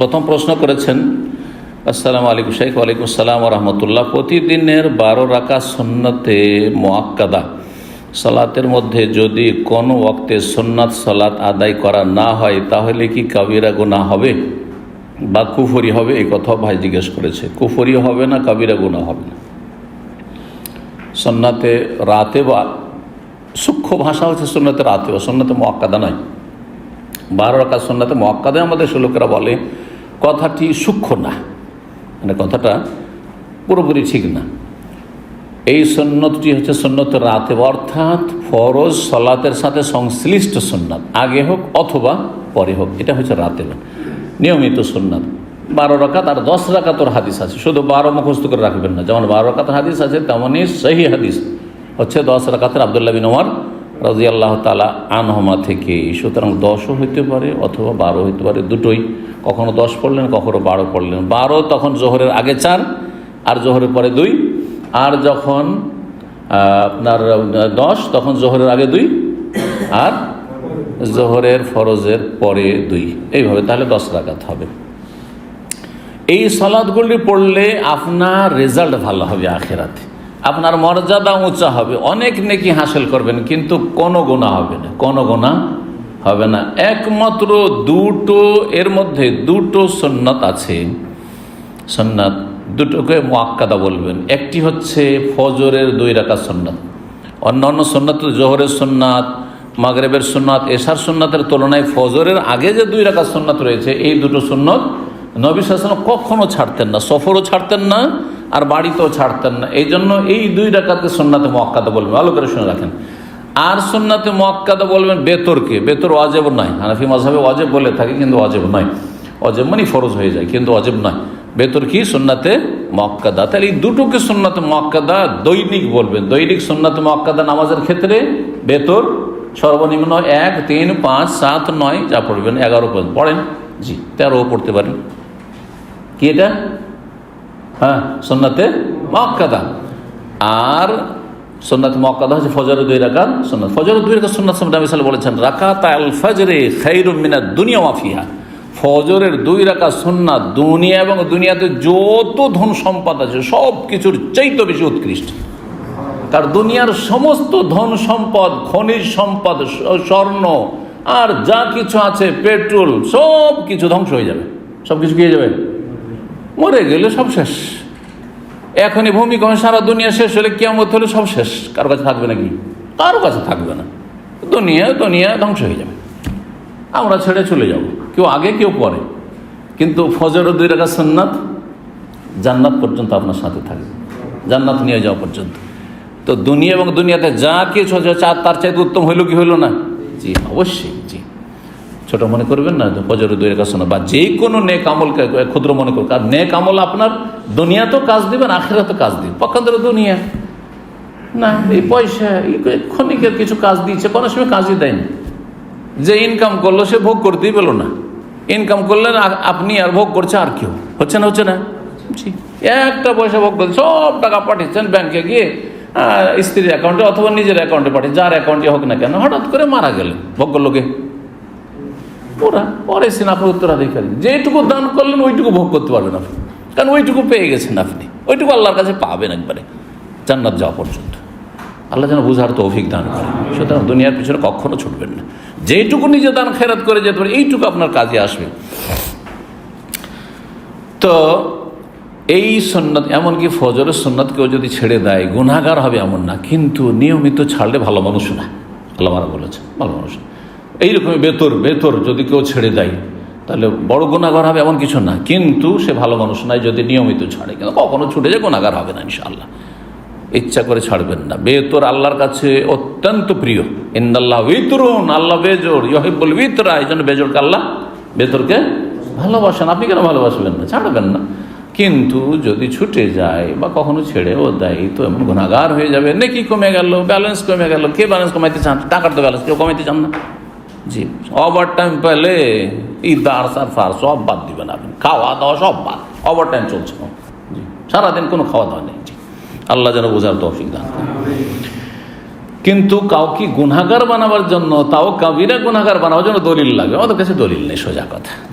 প্রথম প্রশ্ন করেছেন, আসসালামু আলাইকুম শেখ ওয়ালাইকুম আসসালাম রহমতুল্লাহ। প্রতিদিনের বারো রাখা সন্ন্যতে মোয়াক্কাদা সালাতের মধ্যে যদি কোনো ওক্তে সন্ন্যাত সালাত আদায় করা না হয়, তাহলে কি কাবিরা গুণা হবে? বা কুফরি হবে? এই কথাও ভাই জিজ্ঞেস করেছে। কুফরি হবে না কাবিরা গুণা হবে না? সন্ন্যাতে রাতে বা সূক্ষ্ম ভাষা হচ্ছে সন্ন্যতে রাতে বা সন্ন্যতে মোয়াক্কাদা নয়। বারো রাকাত সন্ন্যাতে মক্কাদে আমাদের শ্লোকেরা বলে কথাটি সূক্ষ্ম না। মানে কথাটা পুরোপুরি ঠিক না। এই সন্ন্যতটি হচ্ছে সন্ন্যত রাতে, অর্থাৎ ফরজ সলাতের সাথে সংশ্লিষ্ট সন্ন্যাত আগে হোক অথবা পরে হোক, এটা হচ্ছে রাতে নিয়মিত সন্ন্যাত বারো রাকাত আর দশ রাকাতর হাদিস আছে। শুধু বারো মুখস্থ করে রাখবেন না। যেমন বারো রাকাতের হাদিস আছে তেমনই সেই হাদিস। হচ্ছে দশ রাকাতের আবদুল্লাহ বিন রাজি আল্লাহ তালা আনহমা থেকে, সুতরাং দশও হইতে পারে অথবা বারো হইতে পারে, দুটোই। কখনো দশ পড়লেন, কখনো বারো পড়লেন। বারো তখন জোহরের আগে চার, আর জোহরের পরে দুই। আর যখন আপনার দশ, তখন জোহরের আগে দুই, আর জোহরের ফরজের পরে দুই। এইভাবে তাহলে দশ রাকাত হবে। এই সলাদগুলি পড়লে আপনার রেজাল্ট ভালো হবে আখেরাতে। আপনার মর্যাদা উঁচা হবে, অনেক নেকি হাসিল করবেন, কিন্তু কোনো গোনা হবে না, কোনো গোনা হবে না। একমাত্র দুটো, এর মধ্যে দুটো সন্ন্যত আছে। সন্ন্যত দুটোকে মোয়াক্কাদা বলবেন। একটি হচ্ছে ফজরের দুই রাখা সন্ন্যত অন্যান্য সন্ন্যত জোহরের সন্ন্যাত মাগরেবের সুন্নাত, এশার সুন্নাতের তুলনায় ফজরের আগে যে দুই রাখা সুন্নাত রয়েছে, এই দুটো সুন্নত নবী শাসন কখনো ছাড়তেন না, সফরও ছাড়তেন না আর বাড়িতেও ছাড়তেন না। এই জন্য এই দুই রাকাতে সুন্নাতে মক্কাদা বলবেন। ভালো করে শুনে রাখেন। আর সুন্নাতে মক্কাদা বলবেন বেতরকে বেতর অজেব নয়। হানাফি মাঝাবে অজেব বলে থাকে, কিন্তু অজেব নয়। অজেব মানে ফরজ হয়ে যায়, কিন্তু অজেব নয়। বেতর কি? সুন্নাতে মক্কাদা তাহলে এই দুটোকে সুন্নাতে মক্কাদা দৈনিক বলবেন। দৈনিক সুন্নাতে মক্কাদা নামাজের ক্ষেত্রে বেতর সর্বনিম্ন এক, তিন, পাঁচ, সাত, নয়, যা পড়বেন, এগারো পর্যন্ত। পড়েন? জি, তেরোও পড়তে পারেন। কি এটা? হ্যাঁ সন্নাতে মক্কাদা। আর সন্ন্যাত মক্কাদা হচ্ছে ফজরের দুই রাকাত সন্ন্যাত ফজরের দুই রাকাত সামনে আমি সালে বলেছেন রাকাত আল ফজরে খাইরুম মিনা দুনিয়া মাফিয়া ফজরের দুই রাকাত সন্ন্যাত দুনিয়া এবং দুনিয়াতে যত ধন সম্পদ আছে সব কিছুর চাইতে বেশি উৎকৃষ্ট। তার দুনিয়ার সমস্ত ধন সম্পদ, খনিজ সম্পদ স্বর্ণ আর যা কিছু আছে, পেট্রোল সব কিছু ধ্বংস হয়ে যাবে। সব কিছু হয়ে যাবে? মরে গেলে সব শেষ। এখনই ভূমিকম্প সারা দুনিয়া শেষ হলে কেমন হলে সব শেষ। কারও কাছে থাকবে নাকি? কারও কাছে থাকবে না। দুনিয়া দুনিয়া ধ্বংস হয়ে যাবে। আমরা ছেড়ে চলে যাব। কেউ আগে, কেউ পরে। কিন্তু ফজর দুই রেখা সন্ন্যাত জান্নাত পর্যন্ত আপনার সাথে থাকবে। জান্নাত নিয়ে যাওয়া পর্যন্ত। তো দুনিয়া এবং দুনিয়াতে যা কিছু আছে চা- তার চাইতে উত্তম হইল কি হইল না? জি, অবশ্যই, জি। ছোট মনে করবেন না, ফজর দুই রেখা শোনা বা যে কোনো নেক আমলকে ক্ষুদ্র মনে করুন আর নেক আমল আপনার দুনিয়া তো কাজ দিবেন তো কাজ দিবেন। পক্ষান্তরে দুনিয়া। না, এই পয়সা ক্ষণিকের কিছু কাজ দিচ্ছে কোনো সময় কাজই দেয়নি। যে ইনকাম করল, সে ভোগ করতেই পেল না। ইনকাম করলেন আপনি আর ভোগ করছে আর কেউ। হচ্ছে না হচ্ছে না? একটা পয়সা ভোগ করছে সব টাকা পাঠিয়েছেন ব্যাংকে গিয়ে স্ত্রীর অ্যাকাউন্টে অথবা নিজের অ্যাকাউন্টে পাঠিয়ে, যার অ্যাকাউন্টে হোক না কেন, হঠাৎ করে মারা গেলেন ভোগ করল কে ওরা পরে আপনার উত্তরাধিকারী। যেটুকু দান করলেন, ওইটুকু ভোগ করতে পারবেন আপনি। কারণ ওইটুকু পেয়ে গেছেন আপনি। ওইটুকু আল্লাহর কাছে পাবেন একবারে। জান্নাত যাওয়া পর্যন্ত। আল্লাহ যেন বুঝার তো দান করে। সুতরাং দুনিয়ার পিছনে কখনো ছুটবেন না। যেটুকু নিজে দান খেরাত করে যেতে পারে, এইটুকু আপনার কাজে আসবে। তো এই সন্ন্যত এমনকি ফজরের সন্ন্যত কেউ যদি ছেড়ে দেয় গুণাগার হবে এমন না। কিন্তু নিয়মিত ছাড়লে ভালো মানুষ না। আল্লাহ বলেছে ভালো মানুষ না। এইরকমই বেতর বেতর যদি কেউ ছেড়ে দেয়, তাহলে বড় গুণাগার হবে এমন কিছু না। কিন্তু সে ভালো মানুষ নয় যদি নিয়মিত ছাড়ে। কিন্তু কখনো ছুটে যায় গুণাগার হবে না ইনশাআল্লাহ। ইচ্ছা করে ছাড়বেন না। বেতর আল্লাহর কাছে অত্যন্ত প্রিয়। ইন্দাল্লাহ উইতরুন, আল্লাহ বেজোর ইহিবুল বিতরা এই জন্য বেজোরকে আল্লাহ বেতরকে ভালোবাসেন। আপনি কেন ভালোবাসবেন না? ছাড়বেন না। কিন্তু যদি ছুটে যায় বা কখনো ছেড়েও দেয়, তো এমন গুণাগার হয়ে যাবে। নাকি কমে গেল, ব্যালেন্স কমে গেল। কে ব্যালেন্স কমাইতে চান? টাকার তো ব্যালেন্স, কেউ কমাইতে চান না। জি। ওভার টাইম পেলে ইদার সার, ফার, সব বাদ দিবেন আপনি। খাওয়া দাওয়া সব বাদ। ওভার টাইম চলছে সারাদিন কোনো খাওয়া দাওয়া নেই। জি। আল্লাহ যেন বোঝার তৌফিক দান কিন্তু কাউকে গুনাগার বানাবার জন্য, তাও কাবিরা গুনাগার বানাবার জন্য দলিল লাগে। ওদের কাছে দলিল নেই, সোজা কথা।